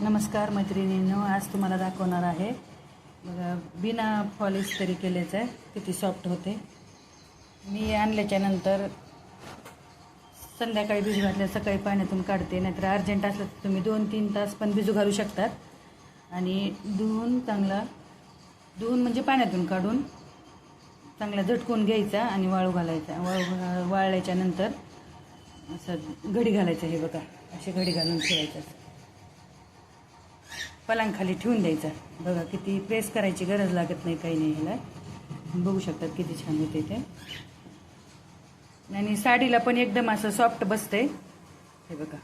नमस्कार मैत्रिणींनो आज तुम्हाला दाखवणार आहे. बघा बिना पॉलिश तरी केलेचं आहे. किती सॉफ्ट होते. मी आणल्याच्या नंतर संध्याकाळी भिजू घातल्या सकाळी पाण्यातून काढते. नाहीतर अर्जंट असलं तर तुम्ही दोन तीन तास पण भिजू घालू शकतात. आणि धुवून चांगला धुवून म्हणजे पाण्यातून काढून चांगला झटकून घ्यायचा आणि वाळू घालायचा. वाळू वाळल्याच्या नंतर असं घडी घालायचं हे बघा. अशी घडी घालून ठेवायचं पलांगखाली ठेवून द्यायचा. बघा किती प्रेस करायची गरज लागत नाही काही नाही ह्याला. बघू शकतात किती छान होते ते. आणि साडीला पण एकदम असं सॉफ्ट बसते हे बघा.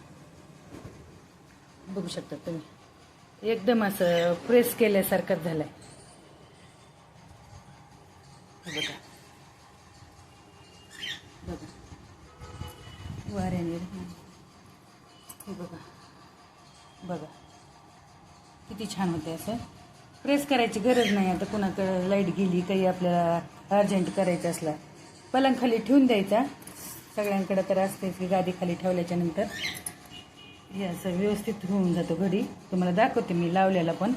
बघू शकतात तुम्ही. एकदम असं प्रेस केल्यासारखंच झालंय. बघा. बघा. वाऱ्याने. हे बघा. बघा. किती छान होते असं. प्रेस करायची गरज नाही आता कुणाकडं लाइट गेली काही आपल्याला अर्जंट करायचं असला. पलंग खाली ठेवून द्यायचा. सगळ्यांकडं तर असतेच की गादी खाली ठेवल्याच्या नंतर. हे असं व्यवस्थित होऊन जातो घडी. तुम्हाला दाखवते मी लावलेला पण.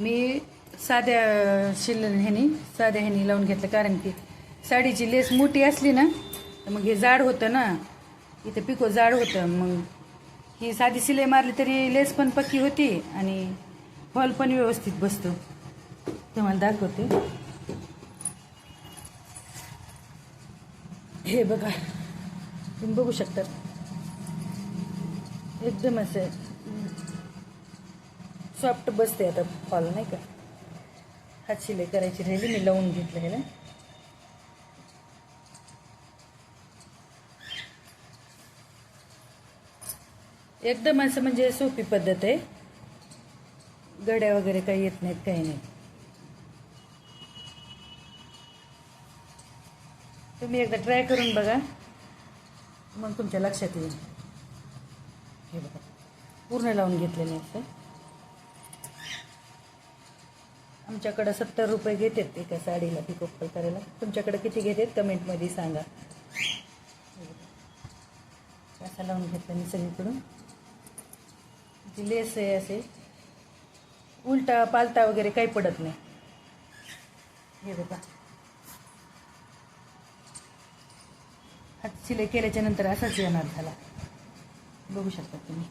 मी साध्या शिल ह्यानी साध्या ह्यानी लावून घेतलं कारण की साडीची लेस मोठी असली ना तर मग हे जाड होतं ना. इथं पिको जाड होतं मग ही साधी शिलाई मारली तरी लेस पण पक्की होती आणि फॉल पण व्यवस्थित बसतो. तुम्हाला दाखवते. हे बघा तुम्ही बघू शकता. एकदम असं सॉफ्ट बसते आता फॉल नाही का? हात शिलाई करायची राहिली मी लावून घेतलं ह्याला. एकदम असं म्हणजे सोपी पद्धत आहे. गड्या वगैरे काही येत नाहीत काही नाही तुम्ही एकदा ट्राय करून बघा. मग तुमच्या लक्षात येईल. हे बघा. पूर्ण लावून घेतलेले असं आमच्याकडं सत्तर रुपये घेतात एका साडीला पिकोपल करायला. तुमच्याकडे किती घेतात? कमेंटमध्ये सांगा. असं लावून घेतलं मी सगळीकडून. ती लेस आहे असे. उलटा पालता वगैरे काही पडत नाही. हे बघा. हात शिलाई केल्याच्यानंतर असाच येणार झाला. बघू शकता तुम्ही.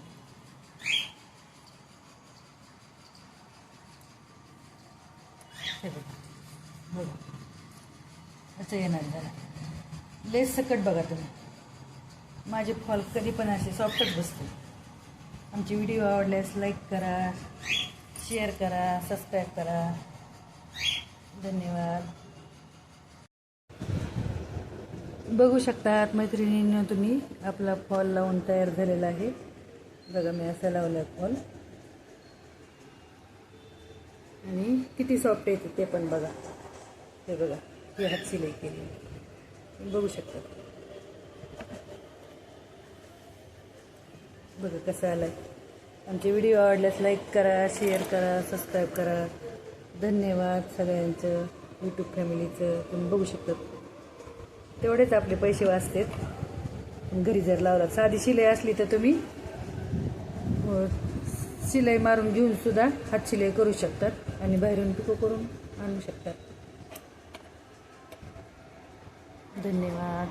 हे बघा. बघा. असं येणार झाला. लेस सकट बघा तुम्ही. माझे फॉल कधी पण असे सॉफ्टच बसते आमचे व्हिडिओ आवडल्यास लाईक करा शेअर करा सबस्क्राईब करा. धन्यवाद. बघू शकतात मैत्रिणींना तुम्ही आपला फॉल लावून तयार झालेला आहे. बघा मी असं लावलं फॉल आणि किती सॉफ्ट येते ते पण बघा. ते बघा ही हात सिलाई केली. बघू शकतात बघा कसं आलाय. आमचे व्हिडिओ आवडल्यास लाईक करा शेअर करा सबस्क्राईब करा. धन्यवाद सगळ्यांचं यूट्यूब फॅमिलीचं तुम्ही बघू शकतात तेवढेच आपले पैसे वाचतात. घरी जर लावला साधी शिलाई असली तर तुम्ही शिलाई मारून घेऊन सुद्धा हात शिलाई करू शकतात आणि बाहेरून पिको करून आणू शकतात. धन्यवाद.